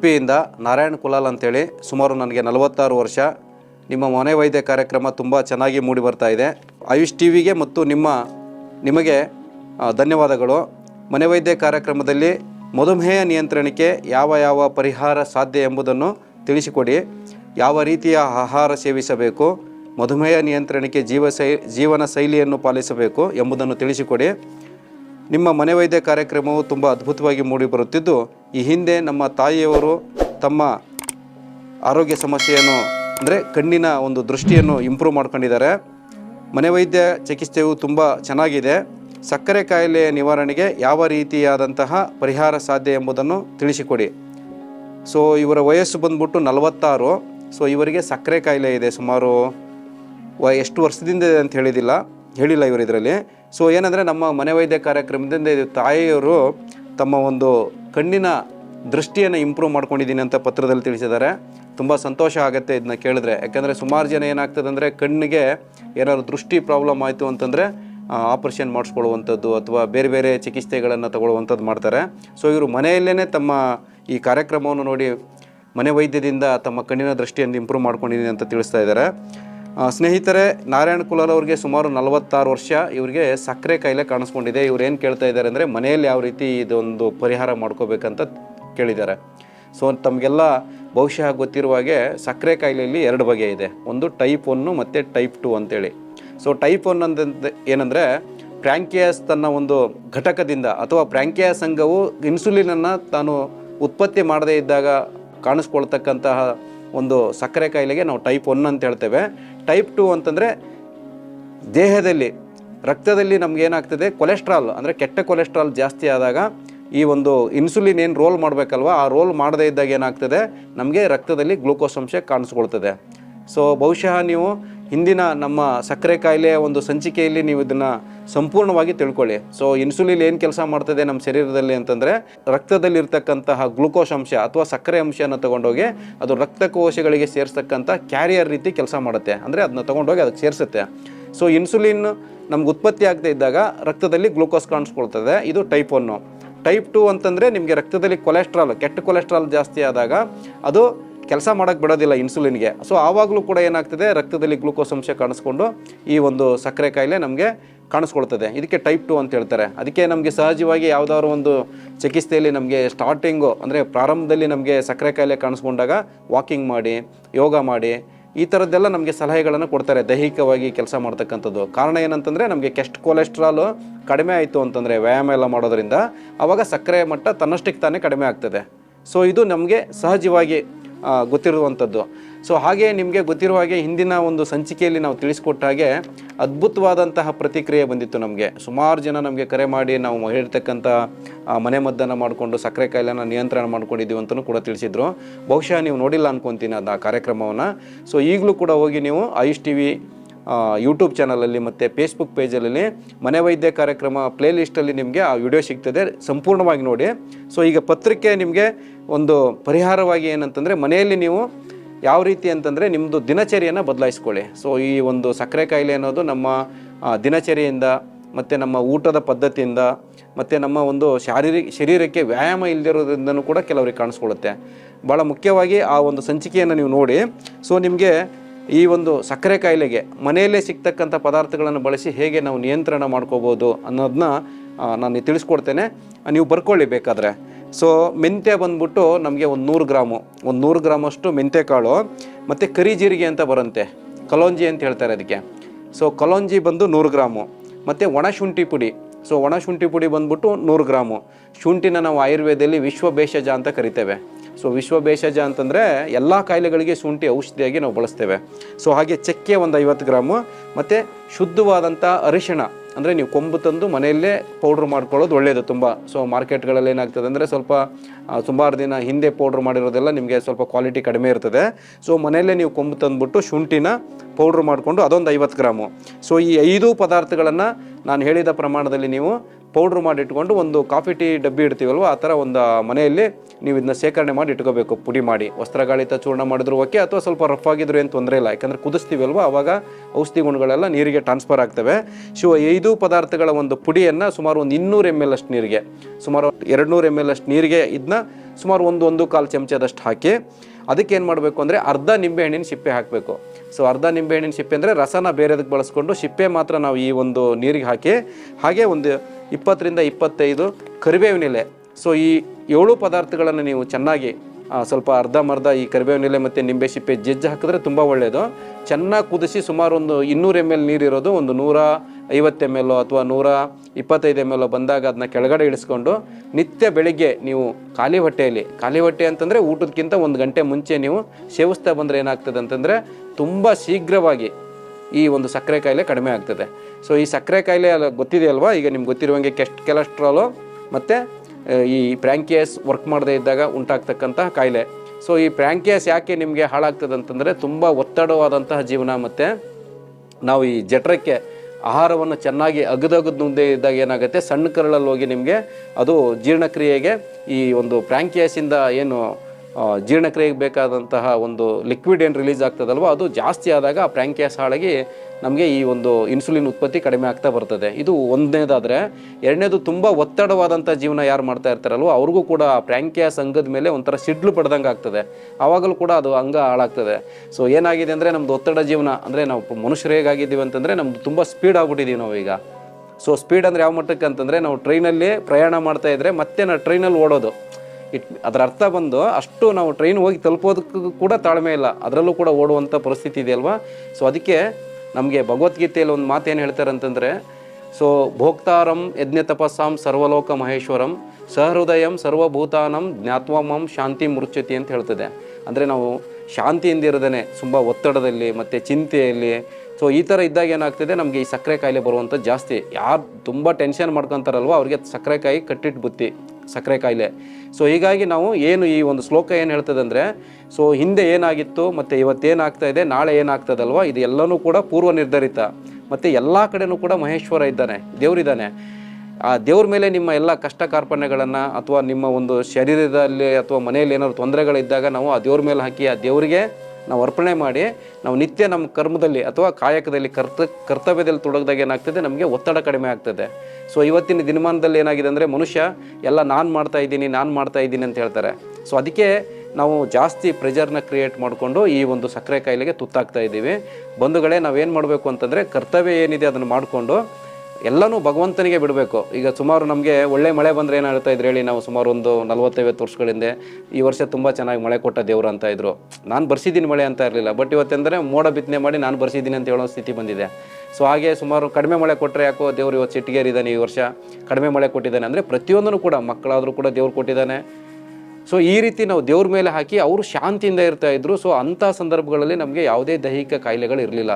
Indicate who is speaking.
Speaker 1: ಉಡುಪಿಯಿಂದ ನಾರಾಯಣ್ ಕುಲಾಲ್ ಅಂತೇಳಿ ಸುಮಾರು ನನಗೆ ನಲವತ್ತಾರು ವರ್ಷ. ನಿಮ್ಮ ಮನೆ ವೈದ್ಯ ಕಾರ್ಯಕ್ರಮ ತುಂಬ ಚೆನ್ನಾಗಿ ಮೂಡಿ ಬರ್ತಾ ಇದೆ. ಆಯುಷ್ ಟಿ ವಿಗೆ ಮತ್ತು ನಿಮ್ಮ, ನಿಮಗೆ ಧನ್ಯವಾದಗಳು. ಮನೆ ವೈದ್ಯ ಕಾರ್ಯಕ್ರಮದಲ್ಲಿ ಮಧುಮೇಹ ನಿಯಂತ್ರಣಕ್ಕೆ ಯಾವ ಯಾವ ಪರಿಹಾರ ಸಾಧ್ಯ ಎಂಬುದನ್ನು ತಿಳಿಸಿಕೊಡಿ. ಯಾವ ರೀತಿಯ ಆಹಾರ ಸೇವಿಸಬೇಕು, ಮಧುಮೇಹ ನಿಯಂತ್ರಣಕ್ಕೆ ಜೀವ ಶೈ ಜೀವನ ಶೈಲಿಯನ್ನು ಪಾಲಿಸಬೇಕು ಎಂಬುದನ್ನು ತಿಳಿಸಿಕೊಡಿ. ನಿಮ್ಮ ಮನೆ ವೈದ್ಯ ಕಾರ್ಯಕ್ರಮವು ತುಂಬ ಅದ್ಭುತವಾಗಿ ಮೂಡಿ ಬರುತ್ತಿದ್ದು ಈ ಹಿಂದೆ ನಮ್ಮ ತಾಯಿಯವರು ತಮ್ಮ ಆರೋಗ್ಯ ಸಮಸ್ಯೆಯನ್ನು, ಅಂದರೆ ಕಣ್ಣಿನ ಒಂದು ದೃಷ್ಟಿಯನ್ನು ಇಂಪ್ರೂವ್ ಮಾಡ್ಕೊಂಡಿದ್ದಾರೆ. ಮನೆ ವೈದ್ಯ ಚಿಕಿತ್ಸೆಯು ತುಂಬ ಚೆನ್ನಾಗಿದೆ. ಸಕ್ಕರೆ ಕಾಯಿಲೆಯ ನಿವಾರಣೆಗೆ ಯಾವ ರೀತಿಯಾದಂತಹ ಪರಿಹಾರ ಸಾಧ್ಯ ಎಂಬುದನ್ನು ತಿಳಿಸಿಕೊಡಿ. ಸೊ ಇವರ ವಯಸ್ಸು ಬಂದ್ಬಿಟ್ಟು ನಲವತ್ತಾರು. ಸೊ ಇವರಿಗೆ ಸಕ್ಕರೆ ಕಾಯಿಲೆ ಇದೆ ಸುಮಾರು ವ, ಎಷ್ಟು ವರ್ಷದಿಂದ ಇದೆ ಅಂತ ಹೇಳಿದಿಲ್ಲ. ಹೇಳಿಲ್ಲ ಇವರು ಇದರಲ್ಲಿ. ಸೊ ಏನಂದರೆ ನಮ್ಮ ಮನೆ ವೈದ್ಯ ಕಾರ್ಯಕ್ರಮದಿಂದ ಇದು ತಾಯಿಯವರು ತಮ್ಮ ಒಂದು ಕಣ್ಣಿನ ದೃಷ್ಟಿಯನ್ನು ಇಂಪ್ರೂವ್ ಮಾಡ್ಕೊಂಡಿದ್ದೀನಿ ಅಂತ ಪತ್ರದಲ್ಲಿ ತಿಳಿಸಿದ್ದಾರೆ. ತುಂಬ ಸಂತೋಷ ಆಗುತ್ತೆ ಇದನ್ನ ಕೇಳಿದ್ರೆ. ಯಾಕಂದರೆ ಸುಮಾರು ಜನ ಏನಾಗ್ತದೆ ಅಂದರೆ ಕಣ್ಣಿಗೆ ಏನಾದ್ರು ದೃಷ್ಟಿ ಪ್ರಾಬ್ಲಮ್ ಆಯಿತು ಅಂತಂದರೆ ಆಪ್ರೇಷನ್ ಮಾಡಿಸ್ಕೊಳ್ಳುವಂಥದ್ದು ಅಥವಾ ಬೇರೆ ಬೇರೆ ಚಿಕಿತ್ಸೆಗಳನ್ನು ತಗೊಳ್ಳುವಂಥದ್ದು ಮಾಡ್ತಾರೆ. ಸೊ ಇವರು ಮನೆಯಲ್ಲೇ ತಮ್ಮ ಈ ಕಾರ್ಯಕ್ರಮವನ್ನು ನೋಡಿ ಮನೆ ವೈದ್ಯದಿಂದ ತಮ್ಮ ಕಣ್ಣಿನ ದೃಷ್ಟಿಯನ್ನು ಇಂಪ್ರೂವ್ ಮಾಡ್ಕೊಂಡಿದ್ದೀನಿ ಅಂತ ತಿಳಿಸ್ತಾ ಇದ್ದಾರೆ. ಸ್ನೇಹಿತರೆ, ನಾರಾಯಣ ಕುಲಾಲ್ ಅವ್ರಿಗೆ ಸುಮಾರು ನಲವತ್ತಾರು ವರ್ಷ ಇವರಿಗೆ ಸಕ್ಕರೆ ಕಾಯಿಲೆ ಕಾಣಿಸ್ಕೊಂಡಿದೆ. ಇವ್ರು ಏನು ಕೇಳ್ತಾ ಇದ್ದಾರೆ ಅಂದರೆ, ಮನೆಯಲ್ಲಿ ಯಾವ ರೀತಿ ಇದೊಂದು ಪರಿಹಾರ ಮಾಡ್ಕೋಬೇಕಂತ ಕೇಳಿದ್ದಾರೆ. ಸೊ, ತಮಗೆಲ್ಲ ಬಹುಶಃ ಗೊತ್ತಿರುವ ಹಾಗೆ ಸಕ್ಕರೆ ಕಾಯಿಲೆಯಲ್ಲಿ ಎರಡು ಬಗೆ ಇದೆ. ಒಂದು ಟೈಪ್ ಒನ್ನು ಮತ್ತು ಟೈಪ್ ಟು ಅಂತೇಳಿ. ಸೊ ಟೈಪ್ ಒನ್ ಅಂತ ಏನಂದರೆ, ಪ್ರ್ಯಾಂಕಿಯಾಸ್ ತನ್ನ ಒಂದು ಘಟಕದಿಂದ ಅಥವಾ ಪ್ರ್ಯಾಂಕಿಯಾ ಸಂಘವು ಇನ್ಸುಲಿನನ್ನು ತಾನು ಉತ್ಪತ್ತಿ ಮಾಡದೇ ಇದ್ದಾಗ ಕಾಣಿಸ್ಕೊಳ್ತಕ್ಕಂತಹ ಒಂದು ಸಕ್ಕರೆ ಕಾಯಿಲೆಗೆ ನಾವು ಟೈಪ್ ಒನ್ ಅಂತ ಹೇಳ್ತೇವೆ. ಟೈಪ್ ಟು ಅಂತಂದರೆ ದೇಹದಲ್ಲಿ, ರಕ್ತದಲ್ಲಿ ನಮ್ಗೆ ಏನಾಗ್ತದೆ? ಕೊಲೆಸ್ಟ್ರಾಲ್ ಅಂದರೆ ಕೆಟ್ಟ ಕೊಲೆಸ್ಟ್ರಾಲ್ ಜಾಸ್ತಿ ಆದಾಗ ಈ ಒಂದು ಇನ್ಸುಲಿನ್ ಏನು ರೋಲ್ ಮಾಡಬೇಕಲ್ವ? ಆ ರೋಲ್ ಮಾಡದೇ ಇದ್ದಾಗ ಏನಾಗ್ತದೆ? ನಮಗೆ ರಕ್ತದಲ್ಲಿ ಗ್ಲೂಕೋಸ್ ಅಂಶ ಕಾಣಿಸ್ಕೊಳ್ತದೆ. ಸೊ ಬಹುಶಃ ನೀವು ಹಿಂದಿನ ನಮ್ಮ ಸಕ್ಕರೆ ಕಾಯಿಲೆಯ ಒಂದು ಸಂಚಿಕೆಯಲ್ಲಿ ನೀವು ಇದನ್ನು ಸಂಪೂರ್ಣವಾಗಿ ತಿಳ್ಕೊಳ್ಳಿ. ಸೊ ಇನ್ಸುಲಿನ್ ಏನು ಕೆಲಸ ಮಾಡ್ತದೆ ನಮ್ಮ ಶರೀರದಲ್ಲಿ ಅಂತಂದರೆ ರಕ್ತದಲ್ಲಿರ್ತಕ್ಕಂತಹ ಗ್ಲುಕೋಸ್ ಅಂಶ ಅಥವಾ ಸಕ್ಕರೆ ಅಂಶನ ತಗೊಂಡೋಗಿ ಅದು ರಕ್ತಕೋಶಗಳಿಗೆ ಸೇರಿಸ್ತಕ್ಕಂಥ ಕ್ಯಾರಿಯರ್ ರೀತಿ ಕೆಲಸ ಮಾಡುತ್ತೆ. ಅಂದರೆ ಅದನ್ನ ತೊಗೊಂಡೋಗಿ ಅದಕ್ಕೆ ಸೇರಿಸುತ್ತೆ. ಸೊ ಇನ್ಸುಲಿನ್ ನಮ್ಗೆ ಉತ್ಪತ್ತಿ ಆಗದೆ ಇದ್ದಾಗ ರಕ್ತದಲ್ಲಿ ಗ್ಲೂಕೋಸ್ ಕಾಣಿಸ್ಕೊಳ್ತದೆ. ಇದು ಟೈಪ್ ಒನ್ನು ಟೈಪ್ ಟು ಅಂತಂದರೆ ನಿಮಗೆ ರಕ್ತದಲ್ಲಿ ಕೊಲೆಸ್ಟ್ರಾಲ್ ಕೆಟ್ಟ ಕೊಲೆಸ್ಟ್ರಾಲ್ ಜಾಸ್ತಿ ಆದಾಗ ಅದು ಕೆಲಸ ಮಾಡೋಕ್ಕೆ ಬಿಡೋದಿಲ್ಲ ಇನ್ಸುಲಿನ್ಗೆ ಸೊ ಆವಾಗಲೂ ಕೂಡ ಏನಾಗ್ತದೆ, ರಕ್ತದಲ್ಲಿ ಗ್ಲೂಕೋಸ್ ಅಂಶ ಕಾಣಿಸ್ಕೊಂಡು ಈ ಒಂದು ಸಕ್ಕರೆ ಕಾಯಿಲೆ ನಮಗೆ ಕಾಣಿಸ್ಕೊಳ್ತದೆ. ಇದಕ್ಕೆ ಟೈಪ್ ಟು ಅಂತ ಹೇಳ್ತಾರೆ. ಅದಕ್ಕೆ ನಮಗೆ ಸಹಜವಾಗಿ ಯಾವುದಾದ್ರು ಒಂದು ಚಿಕಿತ್ಸೆಯಲ್ಲಿ ನಮಗೆ ಸ್ಟಾರ್ಟಿಂಗು ಅಂದರೆ ಪ್ರಾರಂಭದಲ್ಲಿ ನಮಗೆ ಸಕ್ಕರೆ ಕಾಯಿಲೆ ಕಾಣಿಸ್ಕೊಂಡಾಗ ವಾಕಿಂಗ್ ಮಾಡಿ, ಯೋಗ ಮಾಡಿ, ಈ ಥರದ್ದೆಲ್ಲ ನಮಗೆ ಸಲಹೆಗಳನ್ನು ಕೊಡ್ತಾರೆ ದೈಹಿಕವಾಗಿ ಕೆಲಸ ಮಾಡ್ತಕ್ಕಂಥದ್ದು. ಕಾರಣ ಏನಂತಂದರೆ, ನಮಗೆ ಕೆಸ್ಟ್ ಕೊಲೆಸ್ಟ್ರಾಲು ಕಡಿಮೆ ಆಯಿತು ಅಂತಂದರೆ, ವ್ಯಾಯಾಮ ಎಲ್ಲ ಮಾಡೋದರಿಂದ ಆವಾಗ ಸಕ್ಕರೆ ಮಟ್ಟ ತನ್ನಷ್ಟಕ್ಕೆ ತಾನೇ ಕಡಿಮೆ ಆಗ್ತದೆ. ಸೊ ಇದು ನಮಗೆ ಸಹಜವಾಗಿ ಗೊತ್ತಿರುವಂಥದ್ದು. ಸೊ ಹಾಗೆ ನಿಮಗೆ ಗೊತ್ತಿರುವ ಹಾಗೆ ಹಿಂದಿನ ಒಂದು ಸಂಚಿಕೆಯಲ್ಲಿ ನಾವು ತಿಳಿಸ್ಕೊಟ್ಟ ಹಾಗೆ ಅದ್ಭುತವಾದಂತಹ ಪ್ರತಿಕ್ರಿಯೆ ಬಂದಿತ್ತು ನಮಗೆ. ಸುಮಾರು ಜನ ನಮಗೆ ಕರೆ ಮಾಡಿ ನಾವು ಹೇಳ್ತಕ್ಕಂಥ ಮನೆಮದ್ದನ್ನು ಮನೆ ಮದ್ದನ್ನು ಮಾಡಿಕೊಂಡು ಸಕ್ಕರೆ ಕಾಯಿಲೆನ ನಿಯಂತ್ರಣ ಮಾಡ್ಕೊಂಡಿದ್ದೀವಿ ಅಂತಲೂ ಕೂಡ ತಿಳಿಸಿದ್ರು. ಬಹುಶಃ ನೀವು ನೋಡಿಲ್ಲ ಅನ್ಕೊತೀನಿ ಅದು ಆ ಕಾರ್ಯಕ್ರಮವನ್ನು. ಸೊ ಈಗಲೂ ಕೂಡ ಹೋಗಿ ನೀವು ಆಯುಷ್ ಟಿ ವಿ ಯೂಟ್ಯೂಬ್ ಚಾನಲಲ್ಲಿ ಮತ್ತು ಫೇಸ್ಬುಕ್ ಪೇಜಲ್ಲಿ ಮನೆ ವೈದ್ಯ ಕಾರ್ಯಕ್ರಮ ಪ್ಲೇಲಿಸ್ಟಲ್ಲಿ ನಿಮಗೆ ಆ ವಿಡಿಯೋ ಸಿಗ್ತದೆ. ಸಂಪೂರ್ಣವಾಗಿ ನೋಡಿ. ಸೊ ಈಗ ಪತ್ರಿಕೆ ನಿಮಗೆ ಒಂದು ಪರಿಹಾರವಾಗಿ ಏನಂತಂದರೆ ಮನೆಯಲ್ಲಿ ನೀವು ಯಾವ ರೀತಿ ಅಂತಂದರೆ ನಿಮ್ಮದು ದಿನಚರಿಯನ್ನು ಬದಲಾಯಿಸ್ಕೊಳ್ಳಿ. ಸೊ ಈ ಒಂದು ಸಕ್ಕರೆ ಕಾಯಿಲೆ ಅನ್ನೋದು ನಮ್ಮ ದಿನಚರಿಯಿಂದ ಮತ್ತು ನಮ್ಮ ಊಟದ ಪದ್ಧತಿಯಿಂದ ಮತ್ತು ನಮ್ಮ ಒಂದು ಶಾರೀರಿಕ, ಶರೀರಕ್ಕೆ ವ್ಯಾಯಾಮ ಇಲ್ಲದಿರೋದ್ರಿಂದನೂ ಕೂಡ ಕೆಲವರಿಗೆ ಕಾಣಿಸ್ಕೊಳ್ಳುತ್ತೆ. ಭಾಳ ಮುಖ್ಯವಾಗಿ ಆ ಒಂದು ಸಂಚಿಕೆಯನ್ನು ನೀವು ನೋಡಿ. ಸೊ ನಿಮಗೆ ಈ ಒಂದು ಸಕ್ಕರೆ ಕಾಯಿಲೆಗೆ ಮನೆಯಲ್ಲೇ ಸಿಗ್ತಕ್ಕಂಥ ಪದಾರ್ಥಗಳನ್ನು ಬಳಸಿ ಹೇಗೆ ನಾವು ನಿಯಂತ್ರಣ ಮಾಡ್ಕೋಬೋದು ಅನ್ನೋದನ್ನ ನಾನು ತಿಳಿಸ್ಕೊಡ್ತೇನೆ. ನೀವು ಬರ್ಕೊಳ್ಳಿ ಬೇಕಾದರೆ. ಸೊ ಮೆಂತ್ಯ ಬಂದ್ಬಿಟ್ಟು ನಮಗೆ ಒಂದು ನೂರು ಗ್ರಾಮು. ಒಂದು ನೂರು ಗ್ರಾಮಷ್ಟು ಮೆಂತ್ಯ ಕಾಳು ಮತ್ತು ಕರಿ ಜೀರಿಗೆ ಅಂತ ಬರುತ್ತೆ. ಕಲೋಂಜಿ ಅಂತ ಹೇಳ್ತಾರೆ ಅದಕ್ಕೆ. ಸೊ ಕಲೋಂಜಿ ಬಂದು ನೂರು ಗ್ರಾಮು. ಮತ್ತು ಒಣ ಶುಂಠಿ ಪುಡಿ. ಸೊ ಒಣ ಶುಂಠಿ ಪುಡಿ ಬಂದ್ಬಿಟ್ಟು ನೂರು ಗ್ರಾಮು. ಶುಂಠಿನ ನಾವು ಆಯುರ್ವೇದದಲ್ಲಿ ವಿಶ್ವ ಬೇಷಜ ಅಂತ ಕರಿತೇವೆ. ಸೊ ವಿಶ್ವ ಭೇಷಜ ಅಂತಂದರೆ ಎಲ್ಲ ಕಾಯಿಲೆಗಳಿಗೆ ಶುಂಠಿ ಔಷಧಿಯಾಗಿ ನಾವು ಬಳಸ್ತೇವೆ. ಸೊ ಹಾಗೆ ಚಕ್ಕೆ ಒಂದು ಐವತ್ತು ಗ್ರಾಮು ಮತ್ತು ಶುದ್ಧವಾದಂಥ ಅರಿಶಿಣ, ಅಂದರೆ ನೀವು ಕೊಂಬು ತಂದು ಮನೆಯಲ್ಲೇ ಪೌಡ್ರ್ ಮಾಡ್ಕೊಳ್ಳೋದು ಒಳ್ಳೆಯದು ತುಂಬ. ಸೊ ಮಾರ್ಕೆಟ್ಗಳಲ್ಲಿ ಏನಾಗ್ತದೆ ಅಂದರೆ ಸ್ವಲ್ಪ ಸುಮಾರು ದಿನ ಹಿಂದೆ ಪೌಡ್ರ್ ಮಾಡಿರೋದೆಲ್ಲ ನಿಮಗೆ ಸ್ವಲ್ಪ ಕ್ವಾಲಿಟಿ ಕಡಿಮೆ ಇರ್ತದೆ. ಸೊ ಮನೆಯಲ್ಲೇ ನೀವು ಕೊಂಬು ತಂದುಬಿಟ್ಟು ಶುಂಠಿನ ಪೌಡ್ರ್ ಮಾಡಿಕೊಂಡು ಅದೊಂದು ಐವತ್ತು ಗ್ರಾಮು. ಸೊ ಈ ಐದು ಪದಾರ್ಥಗಳನ್ನು ನಾನು ಹೇಳಿದ ಪ್ರಮಾಣದಲ್ಲಿ ನೀವು ಪೌಡ್ರ್ ಮಾಡಿ ಇಟ್ಕೊಂಡು ಒಂದು ಕಾಫಿ ಟೀ ಡಬ್ಬಿ ಇಡ್ತೀವಲ್ವ, ಆ ಥರ ಒಂದು ಮನೆಯಲ್ಲಿ ನೀವು ಇದನ್ನ ಶೇಖರಣೆ ಮಾಡಿ ಇಟ್ಕೋಬೇಕು, ಪುಡಿ ಮಾಡಿ. ವಸ್ತ್ರಗಾಳಿತ ಚೂರ್ಣ ಮಾಡಿದ್ರು ಓಕೆ ಅಥವಾ ಸ್ವಲ್ಪ ರಫ್ ಆಗಿದ್ರು ಏನು ತೊಂದರೆ ಇಲ್ಲ. ಯಾಕಂದರೆ ಕುದಿಸ್ತೀವಲ್ವ ಆವಾಗ ಔಷಧಿ ಗುಣಗಳೆಲ್ಲ ನೀರಿಗೆ ಟ್ರಾನ್ಸ್ಫರ್ ಆಗ್ತವೆ. ಸೊ ಐದು ಪದಾರ್ಥಗಳ ಒಂದು ಪುಡಿಯನ್ನು ಸುಮಾರು ಒಂದು ಇನ್ನೂರು ಎಂ ಎಲ್ ಅಷ್ಟು ನೀರಿಗೆ, ಸುಮಾರು ಎರಡು ನೂರು ಎಂ ಎಲ್ ಅಷ್ಟು ನೀರಿಗೆ ಇದನ್ನ ಸುಮಾರು ಒಂದು ಒಂದು ಕಾಲು ಚಮಚದಷ್ಟು ಹಾಕಿ, ಅದಕ್ಕೆ ಏನು ಮಾಡಬೇಕು ಅಂದರೆ ಅರ್ಧ ನಿಂಬೆಹಣ್ಣಿನ ಸಿಪ್ಪೆ ಹಾಕಬೇಕು. ಸೊ ಅರ್ಧ ನಿಂಬೆಹಣ್ಣಿನ ಸಿಪ್ಪೆ ಅಂದರೆ ರಸನ ಬೇರೆದಕ್ಕೆ ಬಳಸ್ಕೊಂಡು ಸಿಪ್ಪೆ ಮಾತ್ರ ನಾವು ಈ ಒಂದು ನೀರಿಗೆ ಹಾಕಿ, ಹಾಗೆ ಒಂದು ಇಪ್ಪತ್ತರಿಂದ ಇಪ್ಪತ್ತೈದು ಕರಿಬೇವಿನ ಎಲೆ. ಸೊ ಈ ಏಳು ಪದಾರ್ಥಗಳನ್ನು ನೀವು ಚೆನ್ನಾಗಿ ಸ್ವಲ್ಪ ಅರ್ಧ ಮರ್ಧ ಈ ಕರಿಬೇವಿನ ಎಲೆ ಮತ್ತು ನಿಂಬೆ ಸಿಪ್ಪೆ ಜಜ್ಜಿ ಹಾಕಿದ್ರೆ ತುಂಬ ಒಳ್ಳೆಯದು ಚೆನ್ನಾಗಿ ಕುದಿಸಿ ಸುಮಾರು ಒಂದು ಇನ್ನೂರು ಎಂ ಎಲ್ ನೀರಿರೋದು ಒಂದು ನೂರ ಐವತ್ತು ಎಂ ಎಲ್ಲೋ ಅಥವಾ ನೂರ ಇಪ್ಪತ್ತೈದು ಎಂ ಎಲ್ಲೋ ಬಂದಾಗ ಅದನ್ನ ಕೆಳಗಡೆ ಇಳಿಸ್ಕೊಂಡು ನಿತ್ಯ ಬೆಳಿಗ್ಗೆ ನೀವು ಖಾಲಿ ಹೊಟ್ಟೆಯಲ್ಲಿ, ಖಾಲಿ ಹೊಟ್ಟೆ ಅಂತಂದರೆ ಊಟದಕ್ಕಿಂತ ಒಂದು ಗಂಟೆ ಮುಂಚೆ ನೀವು ಸೇವಿಸ್ತಾ ಬಂದರೆ ಏನಾಗ್ತದೆ ಅಂತಂದರೆ ತುಂಬ ಶೀಘ್ರವಾಗಿ ಈ ಒಂದು ಸಕ್ಕರೆ ಕಾಯಿಲೆ ಕಡಿಮೆ ಆಗ್ತದೆ. ಸೊ ಈ ಸಕ್ಕರೆ ಕಾಯಿಲೆ ಗೊತ್ತಿದೆಯಲ್ವಾ? ಈಗ ನಿಮ್ಗೆ ಗೊತ್ತಿರುವಂಗೆ ಕೆಸ್ಟ್ ಕೆಲೆಸ್ಟ್ರಾಲು ಮತ್ತು ಈ ಪ್ರ್ಯಾಂಕಿಯಸ್ ವರ್ಕ್ ಮಾಡದೇ ಇದ್ದಾಗ ಉಂಟಾಗ್ತಕ್ಕಂತಹ ಕಾಯಿಲೆ. ಸೊ ಈ ಪ್ರ್ಯಾಂಕಿಯಸ್ ಯಾಕೆ ನಿಮಗೆ ಹಾಳಾಗ್ತದೆ ಅಂತಂದರೆ ತುಂಬ ಒತ್ತಡವಾದಂತಹ ಜೀವನ ಮತ್ತು ನಾವು ಈ ಜಠರಕ್ಕೆ ಆಹಾರವನ್ನು ಚೆನ್ನಾಗಿ ಅಗದಗದು ಮುಂದೆ ಇದ್ದಾಗ ಏನಾಗುತ್ತೆ? ಸಣ್ಣ ಕರಳಲ್ಲಿ ಹೋಗಿ ನಿಮಗೆ ಅದು ಜೀರ್ಣಕ್ರಿಯೆಗೆ ಈ ಒಂದು ಪ್ರ್ಯಾಂಕಿಯಸಿಂದ ಏನು ಜೀರ್ಣಕ್ರಿಯೆಗೆ ಬೇಕಾದಂತಹ ಒಂದು ಲಿಕ್ವಿಡ್ ಏನು ರಿಲೀಸ್ ಆಗ್ತದಲ್ವ? ಅದು ಜಾಸ್ತಿ ಆದಾಗ ಆ ಪ್ರ್ಯಾಂಕಿಯಸ್ ಹಾಳಾಗಿ ನಮಗೆ ಈ ಒಂದು ಇನ್ಸುಲಿನ್ ಉತ್ಪತ್ತಿ ಕಡಿಮೆ ಆಗ್ತಾ ಬರ್ತದೆ. ಇದು ಒಂದನೇದಾದರೆ, ಎರಡನೇದು ತುಂಬ ಒತ್ತಡವಾದಂಥ ಜೀವನ ಯಾರು ಮಾಡ್ತಾ ಇರ್ತಾರಲ್ವ, ಅವ್ರಿಗೂ ಕೂಡ ಆ ಪ್ರ್ಯಾಂಕಿಯಾಸ್ ಅಂಗದ ಮೇಲೆ ಒಂಥರ ಸಿಡ್ಲು ಪಡೆದಂಗೆ ಆಗ್ತದೆ. ಆವಾಗಲೂ ಕೂಡ ಅದು ಅಂಗ ಹಾಳಾಗ್ತದೆ. ಸೊ ಏನಾಗಿದೆ ಅಂದರೆ ನಮ್ಮದು ಒತ್ತಡ ಜೀವನ, ಅಂದರೆ ನಾವು ಮನುಷ್ಯರು ಹೇಗಾಗಿದ್ದೀವಿ ಅಂತಂದರೆ ನಮ್ಮದು ತುಂಬ ಸ್ಪೀಡ್ ಆಗ್ಬಿಟ್ಟಿದ್ದೀವಿ ನಾವು ಈಗ ಸೊ ಸ್ಪೀಡ್ ಅಂದರೆ ಯಾವ ಮಟ್ಟಕ್ಕೆ ಅಂತಂದರೆ, ನಾವು ಟ್ರೈನಲ್ಲಿ ಪ್ರಯಾಣ ಮಾಡ್ತಾ ಇದ್ದರೆ ಮತ್ತೆ ನಾವು ಟ್ರೈನಲ್ಲಿ ಓಡೋದು. ಇಟ್, ಅದರ ಅರ್ಥ ಬಂದು ಅಷ್ಟು ನಾವು ಟ್ರೈನ್ ಹೋಗಿ ತಲುಪೋದಕ್ಕೂ ಕೂಡ ತಾಳ್ಮೆ ಇಲ್ಲ. ಅದರಲ್ಲೂ ಕೂಡ ಓಡುವಂಥ ಪರಿಸ್ಥಿತಿ ಇದೆಯಲ್ವಾ? ಸೊ ಅದಕ್ಕೆ ನಮಗೆ ಭಗವದ್ಗೀತೆಯಲ್ಲಿ ಒಂದು ಮಾತು ಏನು ಹೇಳ್ತಾರೆ ಅಂತಂದರೆ, ಸೊ ಭೋಕ್ತಾರಂ ಯಜ್ಞ ತಪಸ್ಸಾಂ ಸರ್ವಲೋಕ ಮಹೇಶ್ವರಂ, ಸಹೃದಯಂ ಸರ್ವಭೂತಾನಂ ಜ್ಞಾತ್ವಮಂ ಶಾಂತಿ ಮುರುಚ್ಯತಿ ಅಂತ ಹೇಳ್ತದೆ. ಅಂದರೆ ನಾವು ಶಾಂತಿಯಿಂದ ಇರದೇ ತುಂಬ ಒತ್ತಡದಲ್ಲಿ ಮತ್ತು ಚಿಂತೆಯಲ್ಲಿ. ಸೊ ಈ ಥರ ಇದ್ದಾಗ ಏನಾಗ್ತದೆ, ನಮಗೆ ಈ ಸಕ್ಕರೆ ಕಾಯಿಲೆ ಬರುವಂಥದ್ದು ಜಾಸ್ತಿ. ಯಾರು ತುಂಬ ಟೆನ್ಷನ್ ಮಾಡ್ಕೊತಾರಲ್ವ, ಅವ್ರಿಗೆ ಸಕ್ಕರೆ ಕಾಯಿ ಕಟ್ಟಿಟ್ಟು ಬುತ್ತಿ ಸಕ್ಕರೆ ಕಾಯಿಲೆ. ಸೊ ಹೀಗಾಗಿ ನಾವು ಏನು ಈ ಒಂದು ಶ್ಲೋಕ ಏನು ಹೇಳ್ತದೆ ಅಂದರೆ ಸೊ ಹಿಂದೆ ಏನಾಗಿತ್ತು ಮತ್ತು ಇವತ್ತೇನಾಗ್ತಾ ಇದೆ, ನಾಳೆ ಏನಾಗ್ತದಲ್ವ, ಇದು ಎಲ್ಲನೂ ಕೂಡ ಪೂರ್ವ ನಿರ್ಧರಿತ. ಮತ್ತು ಎಲ್ಲ ಕಡೆನೂ ಕೂಡ ಮಹೇಶ್ವರ ಇದ್ದಾನೆ ದೇವರಿದ್ದಾನೆ ಆ ದೇವ್ರ ಮೇಲೆ ನಿಮ್ಮ ಎಲ್ಲ ಕಷ್ಟ ಕಾರ್ಪಣ್ಯಗಳನ್ನು ಅಥವಾ ನಿಮ್ಮ ಒಂದು ಶರೀರದಲ್ಲಿ ಅಥವಾ ಮನೆಯಲ್ಲಿ ಏನಾದ್ರು ತೊಂದರೆಗಳಿದ್ದಾಗ ನಾವು ಆ ದೇವ್ರ ಮೇಲೆ ಹಾಕಿ ಆ ದೇವರಿಗೆ ನಾವು ಅರ್ಪಣೆ ಮಾಡಿ ನಾವು ನಿತ್ಯ ನಮ್ಮ ಕರ್ಮದಲ್ಲಿ ಅಥವಾ ಕಾಯಕದಲ್ಲಿ ಕರ್ತ, ಕರ್ತವ್ಯದಲ್ಲಿ ತೊಡಗಿದಾಗ ಏನಾಗ್ತದೆ? ನಮಗೆ ಒತ್ತಡ ಕಡಿಮೆ ಆಗ್ತದೆ. ಸೊ ಇವತ್ತಿನ ದಿನಮಾನದಲ್ಲಿ ಏನಾಗಿದೆ ಅಂದರೆ ಮನುಷ್ಯ, ಎಲ್ಲ ನಾನು ಮಾಡ್ತಾ ಇದ್ದೀನಿ, ನಾನು ಮಾಡ್ತಾ ಇದ್ದೀನಿ ಅಂತ ಹೇಳ್ತಾರೆ. ಸೊ ಅದಕ್ಕೆ ನಾವು ಜಾಸ್ತಿ ಪ್ರೆಜರ್ನ ಕ್ರಿಯೇಟ್ ಮಾಡಿಕೊಂಡು ಈ ಒಂದು ಸಕ್ಕರೆ ಕಾಯಿಲೆಗೆ ತುತ್ತಾಗ್ತಾ ಇದ್ದೀವಿ. ಬಂಧುಗಳೇ, ನಾವೇನು ಮಾಡಬೇಕು ಅಂತಂದರೆ ಕರ್ತವ್ಯ ಏನಿದೆ ಅದನ್ನು ಮಾಡಿಕೊಂಡು ಎಲ್ಲನೂ ಭಗವಂತನಿಗೆ ಬಿಡಬೇಕು. ಈಗ ಸುಮಾರು ನಮಗೆ ಒಳ್ಳೆ ಮಳೆ ಬಂದರೆ ಏನಾಗುತ್ತೆ ಇದ್ರೆ ಹೇಳಿ, ನಾವು ಸುಮಾರು ಒಂದು ನಲ್ವತ್ತೈವತ್ತು ವರ್ಷಗಳಿಂದ ಈ ವರ್ಷ ತುಂಬ ಚೆನ್ನಾಗಿ ಮಳೆ ಕೊಟ್ಟ ದೇವರು ಅಂತ ಇದ್ರು. ನಾನು ಬರ್ಸಿದ್ದೀನಿ ಮಳೆ ಅಂತ ಇರಲಿಲ್ಲ ಬಟ್ ಇವತ್ತೆಂದರೆ ಮೋಡ ಬಿತ್ತನೆ ಮಾಡಿ ನಾನು ಬರ್ಸಿದ್ದೀನಿ ಅಂತ ಹೇಳೋ ಸ್ಥಿತಿ ಬಂದಿದೆ. ಸೊ ಹಾಗೆ ಸುಮಾರು ಕಡಿಮೆ ಮಳೆ ಕೊಟ್ಟರೆ ಯಾಕೋ ದೇವರು ಇವತ್ತು ಸಿಟ್ಟಿಗೇರಿದ್ದಾನೆ ಈ ವರ್ಷ. ಕಡಿಮೆ ಮಳೆ ಕೊಟ್ಟಿದ್ದಾನೆ ಅಂದರೆ ಪ್ರತಿಯೊಂದನ್ನು ಕೂಡ, ಮಕ್ಕಳಾದರೂ ಕೂಡ ದೇವ್ರು ಕೊಟ್ಟಿದ್ದಾನೆ. ಸೊ ಈ ರೀತಿ ನಾವು ದೇವ್ರ ಮೇಲೆ ಹಾಕಿ ಅವರು ಶಾಂತಿಯಿಂದ ಇರ್ತಾ ಇದ್ರು. ಸೊ ಅಂಥ ಸಂದರ್ಭಗಳಲ್ಲಿ ನಮಗೆ ಯಾವುದೇ ದೈಹಿಕ ಕಾಯಿಲೆಗಳು ಇರಲಿಲ್ಲ.